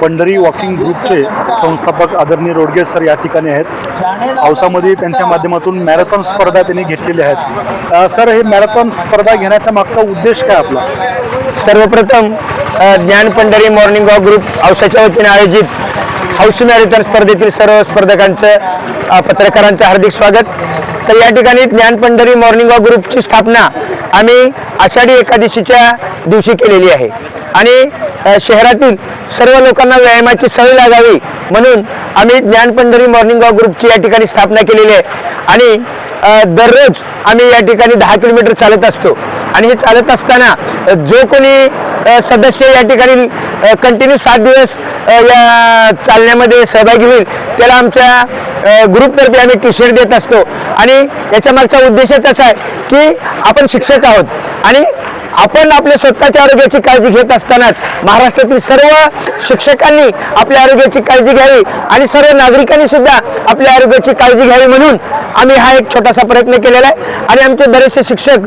Pandhari walking ग्रुपचे संस्थापक आदरणीय रोडगे सर या ठिकाणी आहेत. औसामध्ये त्यांच्या माध्यमातून मॅरेथॉन स्पर्धा त्यांनी घेतलेल्या आहेत. सर हे मॅरेथॉन स्पर्धा घेण्याचा मागचा उद्देश काय आपला? सर्वप्रथम Dnyan Pandhari morning walk group औसाच्या वतीने आयोजित हाऊस मॅरेथॉन स्पर्धेतील सर्व स्पर्धकांचं पत्रकारांचं हार्दिक स्वागत. तर या ठिकाणी ज्ञान पंढरी मॉर्निंग वॉक ग्रुपची स्थापना आम्ही आषाढी एकादशीच्या दिवशी केलेली आहे. आणि शहरातील सर्व लोकांना व्यायामाची सवय लागावी म्हणून आम्ही ज्ञान पंढरी मॉर्निंग वॉक ग्रुपची या ठिकाणी स्थापना केलेली आहे. आणि दररोज आम्ही या ठिकाणी दहा किलोमीटर चालत असतो. आणि हे चालत असताना जो कोणी सदस्य या ठिकाणी कंटिन्यू सात दिवस या चालण्यामध्ये सहभागी होईल त्याला आमच्या ग्रुपतर्फे आम्ही टी शर्ट देत असतो. आणि याच्या मागचा उद्देशच असा आहे की आपण शिक्षक आहोत. आणि आपण आपल्या स्वतःच्या आरोग्याची काळजी घेत असतानाच महाराष्ट्रातील सर्व शिक्षकांनी आपल्या आरोग्याची काळजी घ्यावी आणि सर्व नागरिकांनी सुद्धा आपल्या आरोग्याची काळजी घ्यावी म्हणून आम्ही हा एक छोटासा प्रयत्न केलेला आहे आणि आमचे बरेचसे शिक्षक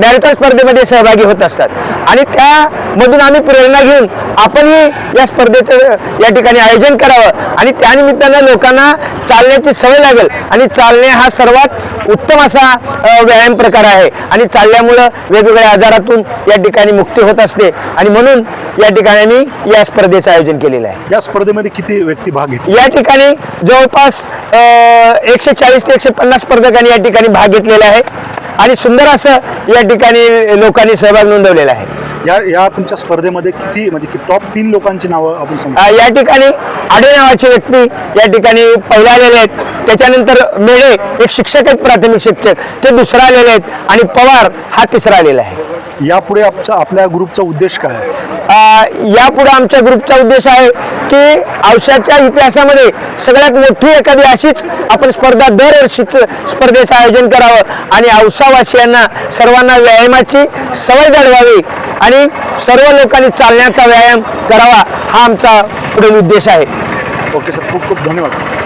मॅरेथॉन स्पर्धेमध्ये सहभागी होत असतात. आणि त्यामधून आम्ही प्रेरणा घेऊन आपणही या स्पर्धेचं या ठिकाणी आयोजन करावं. आणि त्यानिमित्तानं लोकांना चालण्याची सवय लागेल. आणि चालणे हा सर्वात उत्तम असा व्यायाम प्रकार आहे. आणि चालल्यामुळं वेगवेगळ्या आजारातून या ठिकाणी मुक्ती होत असते. आणि म्हणून या ठिकाणी या स्पर्धेचं आयोजन केलेलं आहे. या स्पर्धेमध्ये किती व्यक्ती भाग घेतले? या ठिकाणी जवळपास अ, एकशे चाळीस ते एकशे पन्नास स्पर्धकांनी या ठिकाणी भाग घेतलेला आहे आणि सुंदर असं या ठिकाणी लोकांनी सहभाग नोंदवलेला आहे. या या तुमच्या स्पर्धेमध्ये किती म्हणजे की टॉप तीन लोकांची नावं आपण सांगू या ठिकाणी आडे नावाचे व्यक्ती या ठिकाणी पहिला आलेले आहेत. त्याच्यानंतर मेळे एक शिक्षक आहेत प्राथमिक शिक्षक ते दुसरा आलेले आहेत आणि पवार हा तिसरा आलेला आहे. यापुढे आमच्या आपल्या ग्रुपचा उद्देश काय आहे? यापुढे आमच्या ग्रुपचा उद्देश आहे की औषधाच्या इतिहासामध्ये सगळ्यात मोठी एखादी अशीच आपण स्पर्धा दरवर्षीच स्पर्धेचं आयोजन करावं आणि औसावासियांना सर्वांना व्यायामाची सवय जडवावी आणि सर्व लोकांनी चालण्याचा व्यायाम करावा हा आमचा पुढील उद्देश आहे. ओके सर खूप खूप धन्यवाद.